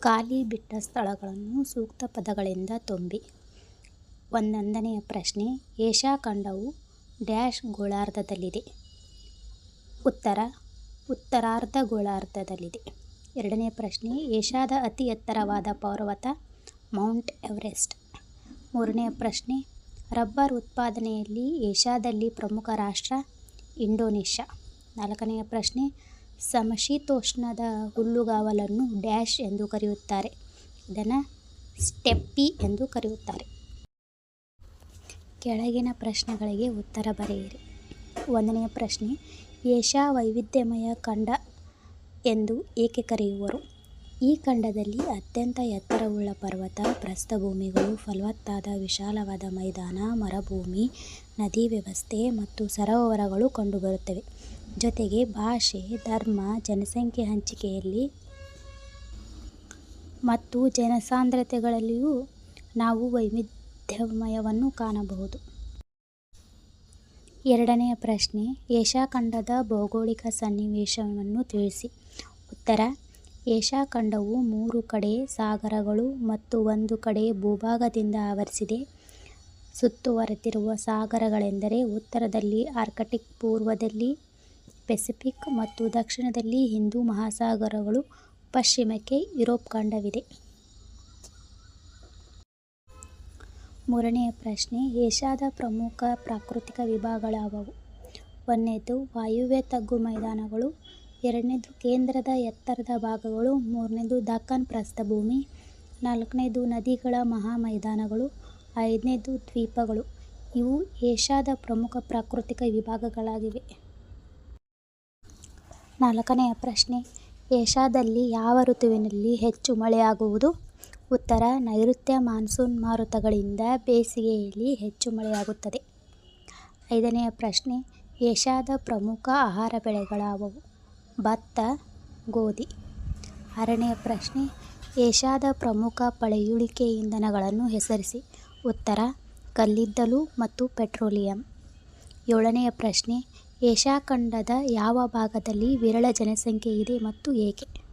ಖಾಲಿ ಬಿಟ್ಟ ಸ್ಥಳಗಳನ್ನು ಸೂಕ್ತ ಪದಗಳಿಂದ ತುಂಬಿ. ಒಂದೊಂದನೆಯ ಪ್ರಶ್ನೆ, ಏಷ್ಯಾ ಖಂಡವು ಡ್ಯಾಶ್ ಗೋಳಾರ್ಧದಲ್ಲಿದೆ. ಉತ್ತರ, ಉತ್ತರಾರ್ಧ ಗೋಳಾರ್ಧದಲ್ಲಿದೆ ಎರಡನೇ ಪ್ರಶ್ನೆ, ಏಷ್ಯಾದ ಅತಿ ಎತ್ತರವಾದ ಪರ್ವತ ಮೌಂಟ್ ಎವರೆಸ್ಟ್. ಮೂರನೆಯ ಪ್ರಶ್ನೆ, ರಬ್ಬರ್ ಉತ್ಪಾದನೆಯಲ್ಲಿ ಏಷ್ಯಾದಲ್ಲಿ ಪ್ರಮುಖ ರಾಷ್ಟ್ರ ಇಂಡೋನೇಷ್ಯಾ. ನಾಲ್ಕನೆಯ ಪ್ರಶ್ನೆ ಸಮಶೀತೋಷ್ಣದ ಹುಲ್ಲುಗಾವಲನ್ನು ಡ್ಯಾಶ್ ಎಂದು ಕರೆಯುತ್ತಾರೆ. ಇದನ್ನು ಸ್ಟೆಪ್ಪಿ ಎಂದು ಕರೆಯುತ್ತಾರೆ. ಕೆಳಗಿನ ಪ್ರಶ್ನೆಗಳಿಗೆ ಉತ್ತರ ಬರೆಯಿರಿ. ಒಂದನೆಯ ಪ್ರಶ್ನೆ ಏಷ್ಯಾ ವೈವಿಧ್ಯಮಯ ಖಂಡ ಎಂದು ಏಕೆ ಕರೆಯುವರು? ಈ ಖಂಡದಲ್ಲಿ ಅತ್ಯಂತ ಎತ್ತರವುಳ್ಳ ಪರ್ವತ, ಪ್ರಸ್ಥಭೂಮಿಗಳು, ಫಲವತ್ತಾದ ವಿಶಾಲವಾದ ಮೈದಾನ, ಮರುಭೂಮಿ, ನದಿ ವ್ಯವಸ್ಥೆ ಮತ್ತು ಸರೋವರಗಳು ಕಂಡುಬರುತ್ತವೆ. ಜೊತೆಗೆ ಭಾಷೆ, ಧರ್ಮ, ಜನಸಂಖ್ಯೆ ಹಂಚಿಕೆಯಲ್ಲಿ ಮತ್ತು ಜನಸಾಂದ್ರತೆಗಳಲ್ಲಿಯೂ ನಾವು ವೈವಿಧ್ಯಮಯವನ್ನು ಕಾಣಬಹುದು. ಎರಡನೆಯ ಪ್ರಶ್ನೆ ಏಷ್ಯಾ ಖಂಡದ ಭೌಗೋಳಿಕ ಸನ್ನಿವೇಶವನ್ನು ತಿಳಿಸಿ. ಉತ್ತರ ಏಷ್ಯಾ ಖಂಡವು ಮೂರು ಕಡೆ ಸಾಗರಗಳು ಮತ್ತು ಒಂದು ಕಡೆ ಭೂಭಾಗದಿಂದ ಆವರಿಸಿದೆ. ಸುತ್ತುವರೆದಿರುವ ಸಾಗರಗಳೆಂದರೆ ಉತ್ತರದಲ್ಲಿ ಆರ್ಕಟಿಕ್, ಪೂರ್ವದಲ್ಲಿ ಪೆಸಿಫಿಕ್ ಮತ್ತು ದಕ್ಷಿಣದಲ್ಲಿ ಹಿಂದೂ ಮಹಾಸಾಗರಗಳು. ಪಶ್ಚಿಮಕ್ಕೆ ಯುರೋಪ್ ಖಂಡವಿದೆ. ಮೂರನೆಯ ಪ್ರಶ್ನೆ ಏಷ್ಯಾದ ಪ್ರಮುಖ ಪ್ರಾಕೃತಿಕ ವಿಭಾಗಗಳಾವವು ಒಂದನೇದು ವಾಯುವ್ಯ ತಗ್ಗು ಮೈದಾನಗಳು, ಎರಡನೇದು ಕೇಂದ್ರದ ಎತ್ತರದ ಭಾಗಗಳು, ಮೂರನೇದು ದಕ್ಕನ್ ಪ್ರಸ್ಥಭೂಮಿ, ನಾಲ್ಕನೇದು ನದಿಗಳ ಮಹಾಮೈದಾನಗಳು, ಐದನೇದು ದ್ವೀಪಗಳು. ಇವು ಏಷ್ಯಾದ ಪ್ರಮುಖ ಪ್ರಾಕೃತಿಕ ವಿಭಾಗಗಳಾಗಿವೆ. ನಾಲ್ಕನೆಯ ಪ್ರಶ್ನೆ ಏಷ್ಯಾದಲ್ಲಿ ಯಾವ ಋತುವಿನಲ್ಲಿ ಹೆಚ್ಚು ಮಳೆಯಾಗುವುದು? ಉತ್ತರ ನೈಋತ್ಯ ಮಾನ್ಸೂನ್ ಮಾರುತಗಳಿಂದ ಬೇಸಿಗೆಯಲ್ಲಿ ಹೆಚ್ಚು ಮಳೆಯಾಗುತ್ತದೆ. ಐದನೆಯ ಪ್ರಶ್ನೆ ಏಷ್ಯಾದ ಪ್ರಮುಖ ಆಹಾರ ಬೆಳೆಗಳ್ಯಾವುವು? ಭತ್ತ, ಗೋಧಿ. ಆರನೆಯ ಪ್ರಶ್ನೆ ಏಷ್ಯಾದ ಪ್ರಮುಖ ಪಳೆಯುಳಿಕೆ ಇಂಧನಗಳನ್ನು ಹೆಸರಿಸಿ. ಉತ್ತರ ಕಲ್ಲಿದ್ದಲು ಮತ್ತು ಪೆಟ್ರೋಲಿಯಂ. ಏಳನೆಯ ಪ್ರಶ್ನೆ ಏಷ್ಯಾ ಖಂಡದ ಯಾವ ಭಾಗದಲ್ಲಿ ವಿರಳ ಜನಸಂಖ್ಯೆ ಇದೆ ಮತ್ತು ಏಕೆ?